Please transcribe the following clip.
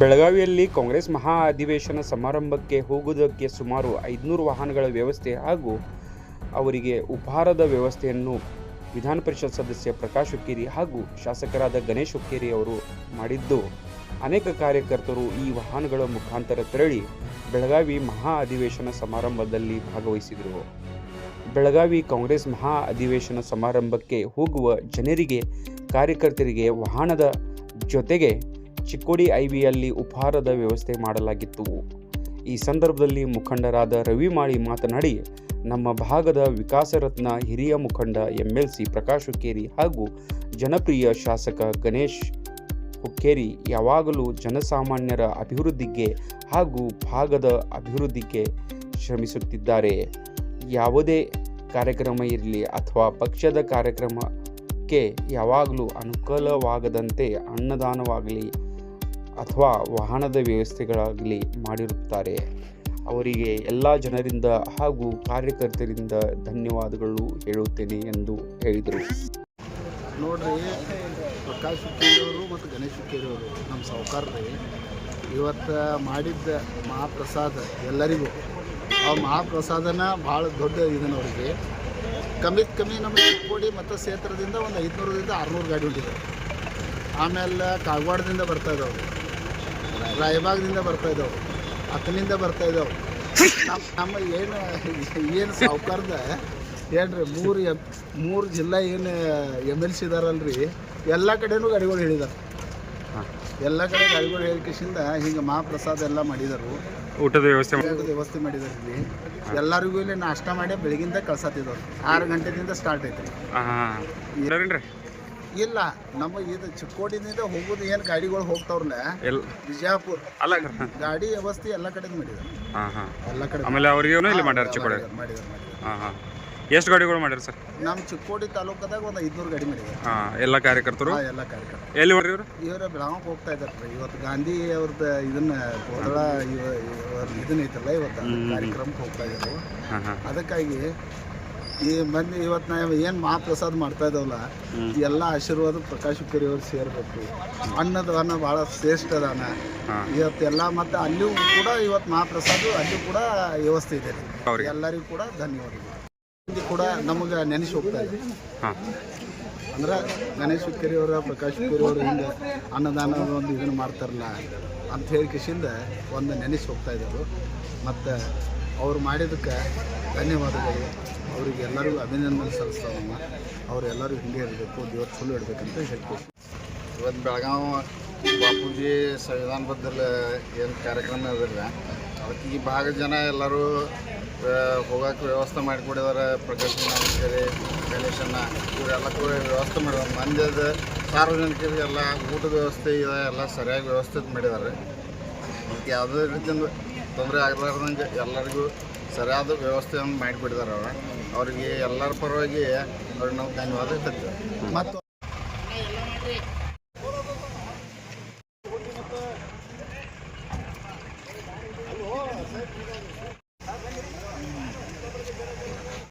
ಬೆಳಗಾವಿಯಲ್ಲಿ ಕಾಂಗ್ರೆಸ್ ಮಹಾ ಅಧಿವೇಶನ ಸಮಾರಂಭಕ್ಕೆ ಹೋಗುವುದಕ್ಕೆ ಸುಮಾರು ಐದುನೂರು ವಾಹನಗಳ ವ್ಯವಸ್ಥೆ ಹಾಗೂ ಅವರಿಗೆ ಉಪಹಾರದ ವ್ಯವಸ್ಥೆಯನ್ನು ವಿಧಾನ ಪರಿಷತ್ ಸದಸ್ಯ ಪ್ರಕಾಶ್ ಹುಕ್ಕೇರಿ ಹಾಗೂ ಶಾಸಕರಾದ ಗಣೇಶ್ ಹುಕ್ಕೇರಿ ಅವರು ಮಾಡಿದ್ದು, ಅನೇಕ ಕಾರ್ಯಕರ್ತರು ಈ ವಾಹನಗಳ ಮುಖಾಂತರ ತೆರಳಿ ಬೆಳಗಾವಿ ಮಹಾ ಅಧಿವೇಶನ ಸಮಾರಂಭದಲ್ಲಿ ಭಾಗವಹಿಸಿದರು. ಬೆಳಗಾವಿ ಕಾಂಗ್ರೆಸ್ ಮಹಾ ಅಧಿವೇಶನ ಸಮಾರಂಭಕ್ಕೆ ಹೋಗುವ ಜನರಿಗೆ, ಕಾರ್ಯಕರ್ತರಿಗೆ ವಾಹನದ ಜೊತೆಗೆ ಚಿಕ್ಕೋಡಿ ಐವಿಯಲ್ಲಿ ಉಪಹಾರದ ವ್ಯವಸ್ಥೆ ಮಾಡಲಾಗಿತ್ತು. ಈ ಸಂದರ್ಭದಲ್ಲಿ ಮುಖಂಡರಾದ ರವಿ ಮಾಳಿ ಮಾತನಾಡಿ, ನಮ್ಮ ಭಾಗದ ವಿಕಾಸರತ್ನ ಹಿರಿಯ ಮುಖಂಡ ಎಲ್ ಸಿ ಪ್ರಕಾಶ್ ಹುಕ್ಕೇರಿ ಹಾಗೂ ಜನಪ್ರಿಯ ಶಾಸಕ ಗಣೇಶ್ ಹುಕ್ಕೇರಿ ಯಾವಾಗಲೂ ಜನಸಾಮಾನ್ಯರ ಅಭಿವೃದ್ಧಿಗೆ ಹಾಗೂ ಭಾಗದ ಅಭಿವೃದ್ಧಿಗೆ ಶ್ರಮಿಸುತ್ತಿದ್ದಾರೆ. ಯಾವುದೇ ಕಾರ್ಯಕ್ರಮ ಇರಲಿ ಅಥವಾ ಪಕ್ಷದ ಕಾರ್ಯಕ್ರಮಕ್ಕೆ ಯಾವಾಗಲೂ ಅನುಕೂಲವಾಗದಂತೆ ಅನ್ನದಾನವಾಗಲಿ ಅಥವಾ ವಾಹನದ ವ್ಯವಸ್ಥೆಗಳಾಗಲಿ ಮಾಡಿರುತ್ತಾರೆ. ಅವರಿಗೆ ಎಲ್ಲ ಜನರಿಂದ ಹಾಗೂ ಕಾರ್ಯಕರ್ತರಿಂದ ಧನ್ಯವಾದಗಳು ಹೇಳುತ್ತೇನೆ ಎಂದು ಹೇಳಿದರು. ನೋಡ್ರಿ, ಪ್ರಕಾಶ್ ಹುಕ್ಕೇರಿಯವರು ಮತ್ತು ಗಣೇಶ್ ಹುಕ್ಕೇರಿಯವರು ನಮ್ಮ ಸಾವುಕಾರ್ರಿ ಇವತ್ತು ಮಾಡಿದ್ದ ಮಹಾಪ್ರಸಾದ ಎಲ್ಲರಿಗೂ, ಆ ಮಹಾಪ್ರಸಾದನ ಭಾಳ ದೊಡ್ಡ ಇದನ್ನ ಅವರಿಗೆ. ಕಮ್ಮಿತ್ ಕಮ್ಮಿ ನಮ್ಮ ಕೋಡಿ ಮತ್ತು ಕ್ಷೇತ್ರದಿಂದ ಒಂದು ಐದುನೂರರಿಂದ ಆರುನೂರು ಗಾಡಿ ಹೊಂಟಿದ್ದಾರೆ ಆಮೇಲೆ ಕಾಗವಾಡದಿಂದ ಬರ್ತಾ ಇದ್ದಾವೆ ರಾಯಬಾಗದಿಂದ ಬರ್ತಾ ಇದ್ದಾವೆ. ಅತನಿಂದ ಬರ್ತಾ ಇದ್ದಾವೆ. ನಮ್ಮ ನಮ್ಮ ಏನು ಏನು ಸಾವುಕಾರದ ಏನ್ರಿ ಮೂರು ಎಂ ಮೂರು ಜಿಲ್ಲಾ ಏನು ಎಂ ಎಲ್ ಸಿ ಇದಾರಲ್ರಿ ಎಲ್ಲ ಕಡೆನೂ ಗಾಡಿಗಳು ಹೇಳಿದಾರೆ. ಎಲ್ಲ ಕಡೆ ಗಾಡಿಗಳು ಹೇಳಿಕೆಸಿಂದ ಹಿಂಗೆ ಮಹಾಪ್ರಸಾದ ಎಲ್ಲ ಮಾಡಿದರು. ಊಟದ ವ್ಯವಸ್ಥೆ ಊಟದ ವ್ಯವಸ್ಥೆ ಮಾಡಿದಾರೆ ಇಲ್ಲಿ ಎಲ್ಲರಿಗೂ ಇಲ್ಲಿ ನಾಷ್ಟ ಮಾಡಿ ಬೆಳಗಿಂದ ಕಳ್ಸತ್ತಿದ್ದವ್ರು ಆರು ಗಂಟೆದಿಂದ ಸ್ಟಾರ್ಟ್ ಐತ್ರಿ. ಇಲ್ಲ ನಮ್ಮ ಇದು ಚಿಕ್ಕೋಡಿನಿಂದ ಹೋಗೋದು ಏನು ಗಾಡಿಗಳು ಹೋಗ್ತಾವ್ರಲ್ಲ? ಎಲ್ ಬಿಜಾಪುರ. ಅಲ್ಲ ಗಾಡಿ ವ್ಯವಸ್ಥೆ ಎಲ್ಲ ಕಡೆ ಮಾಡಿದ್ರು. ಹಾಂ ಹಾಂ. ಎಲ್ಲ ಕಡೆ ಆಮೇಲೆ ಅವ್ರಿಗೆ ಇಲ್ಲಿ ಮಾಡ್ಯಾರ ಚಿಕ್ಕೋಡಿ? ಮಾಡಿದ್ದಾರೆ, ಮಾಡಿದ್ದಾರೆ, ಮಾಡಿದ್ದಾರೆ. ಹಾಂ ಹಾಂ. ಎಷ್ಟು ಗಾಡಿಗಳು ಮಾಡ್ಯಾರ ಸರ್? ನಮ್ಮ ಚಿಕ್ಕೋಡಿ ತಾಲೂಕದಾಗ ಒಂದು ಐದ್ನೂರು ಗಾಡಿ ಮಾಡಿದ್ರು. ಹಾಂ ಎಲ್ಲ ಕಾರ್ಯಕರ್ತರು? ಹಾ, ಎಲ್ಲ ಕಾರ್ಯಕ್ರಮ ಎಲ್ಲಿ ಮಾಡ್ರಿ ಇವರು? ಇವರ ಬೆಳಗಾವಿಗೆ ಹೋಗ್ತಾ ಇದ್ದಾರೆ ಇವತ್ತು ಗಾಂಧಿ ಅವ್ರದ ಇದನ್ನ ಹೋದಳ ಇದನ್ನ ಐತಲ್ಲ ಇವತ್ತು. ಕಾರ್ಯಕ್ರಮಕ್ಕೆ ಹೋಗ್ತಾ ಇದ್ರು ಹಾಂ ಹಾಂ. ಅದಕ್ಕಾಗಿ ಈ ಮಂದಿ ಇವತ್ತು ನಾವು ಏನು ಮಹಾಪ್ರಸಾದ ಮಾಡ್ತಾ ಇದ್ದಾವಲ್ಲ ಎಲ್ಲಾ ಎಲ್ಲ ಆಶೀರ್ವಾದ ಪ್ರಕಾಶ್ ಅವ್ರು ಸೇರ್ಬೇಕು. ಅನ್ನದ ಅನ್ನ ಭಾಳ ಶ್ರೇಷ್ಠ ಅದಾನ ಇವತ್ತು ಇವತ್ತೆಲ್ಲ ಮತ್ತು ಅಲ್ಲಿಯೂ ಕೂಡ ಇವತ್ತು ಮಹಾಪ್ರಸಾದ ಅಲ್ಲಿ ಕೂಡ ವ್ಯವಸ್ಥೆ ಇದೆ. ಎಲ್ಲರಿಗೂ ಕೂಡ ಧನ್ಯವಾದಗಳು. ಕೂಡ ನಮಗೆ ನೆನೆಸಿ ಹೋಗ್ತಾ ಇದೆ. ಅಂದ್ರೆ ಗಣೇಶ್ ಹುಕ್ಕೇರಿ ಅವರ ಪ್ರಕಾಶ್ ಹುಕ್ಕೇರಿ ಅವರು ಹಿಂಗೆ ಅನ್ನದಾನ ಒಂದು ಇದನ್ನು ಮಾಡ್ತಾರಲ್ಲ ಅಂತ ಹೇಳಿ ಕಿಶಿಂದ ಒಂದು ನೆನೆಸಿ ಹೋಗ್ತಾ ಇದ್ದರು ಮತ್ತು ಅವ್ರು ಮಾಡಿದ್ದಕ್ಕೆ ಧನ್ಯವಾದಗಳು. ಅವರಿಗೆ ಎಲ್ಲರಿಗೂ ಅಭಿನಂದನೆ ಸಲ್ಲಿಸ್ತಾವಮ್ಮ ಅವರೆಲ್ಲರೂ ಹಿಂಗೆ ಇರಬೇಕು, ದೇವ್ರ ಚಲೋ ಇಡಬೇಕಂತ ಹೇಳ್ತೀವಿ. ಇವತ್ತು ಬೆಳಗಾವಿ ಬಾಪೂಜಿ ಸಂವಿಧಾನಬದ್ಧಲ್ ಏನು ಕಾರ್ಯಕ್ರಮ ಅದಲ್ಲ ಅದಕ್ಕೆ ಈ ಭಾಗದ ಜನ ಎಲ್ಲರೂ ಹೋಗೋಕೆ ವ್ಯವಸ್ಥೆ ಮಾಡಿಕೊಡಿದಾರೆ ಪ್ರಕಾಶ್ ನಾಯಕರಿ ಗಣೇಶನ್ನ ಇವರೆಲ್ಲ ಕೂಡ ವ್ಯವಸ್ಥೆ ಮಾಡಿದ್ದಾರೆ. ಮಂದ್ಯದ ಸಾರ್ವಜನಿಕರಿಗೆಲ್ಲ ಊಟದ ವ್ಯವಸ್ಥೆ ಇದೆ, ಎಲ್ಲ ಸರಿಯಾಗಿ ವ್ಯವಸ್ಥೆ ಮಾಡಿದ್ದಾರೆ. ಅದಕ್ಕೆ ಯಾವುದೇ ರೀತಿಯಿಂದ ತೊಂದರೆ ಆಗಲಾರ್ದಂಗೆ ಎಲ್ಲರಿಗೂ ಸರಿಯಾದ ವ್ಯವಸ್ಥೆಯನ್ನು ಮಾಡಿಬಿಟ್ಟಿದ್ದಾರೆ ಅವರು. ಅವರಿಗೆ ಎಲ್ಲರ ಪರವಾಗಿ ಅವ್ರಿಗೆ ನಾವು ಧನ್ಯವಾದ ಮತ್ತು